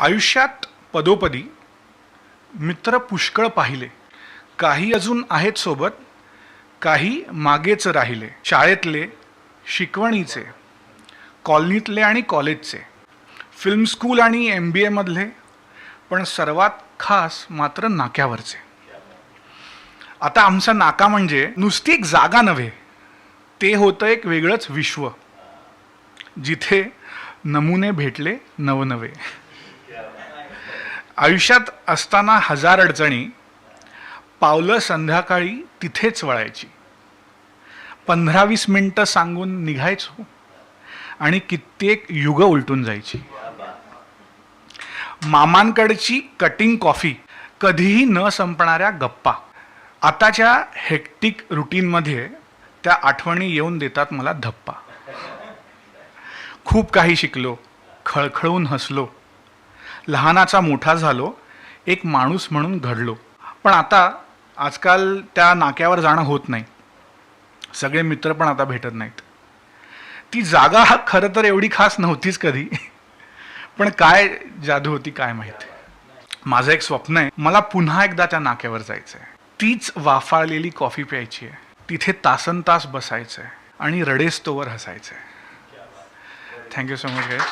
आयुष्यात पदोपदी मित्र पुष्कळ पाहिले. काही अजून आहेत सोबत काही मागेच राहिले. शाळेतले शिकवणीचे कॉलनीतले आणि कॉलेजचे. फिल्म स्कूल आणि एम बी एमधले पण सर्वात खास मात्र नाक्यावरचे. आता आमचा नाका म्हणजे नुसती एक जागा नव्हे ते होतं एक वेगळंच विश्व जिथे नमुने भेटले नवनवे. आयुष्यात असताना हजार अडचणी पावलं संध्याकाळी तिथेच वळायची. पंधरा वीस मिनटं सांगून निघायचो आणि कित्येक युग उलटून जायची. मामांकडची कटिंग कॉफी कधीही न संपणाऱ्या गप्पा. आताच्या हेक्टिक रुटीनमध्ये त्या आठवणी येऊन देतात मला धप्पा. खूप काही शिकलो खळखळून हसलो लहानाचा मोठा झालो एक माणूस म्हणून घडलो. पण आता आजकाल त्या नाक्यावर जाणं होत नाही. सगळे मित्र पण आता भेटत नाहीत. ती जागा खरं तर एवढी खास नव्हतीच कधी. पण काय जादू होती काय माहीत. माझं एक स्वप्न आहे मला पुन्हा एकदा त्या नाक्यावर जायचं आहे तीच वाफाळलेली कॉफी प्यायची आहे. तिथे तासन तास बसायचं आहे आणि रडेस्तोवर हसायचं आहे थँक्यू सो मच गाईज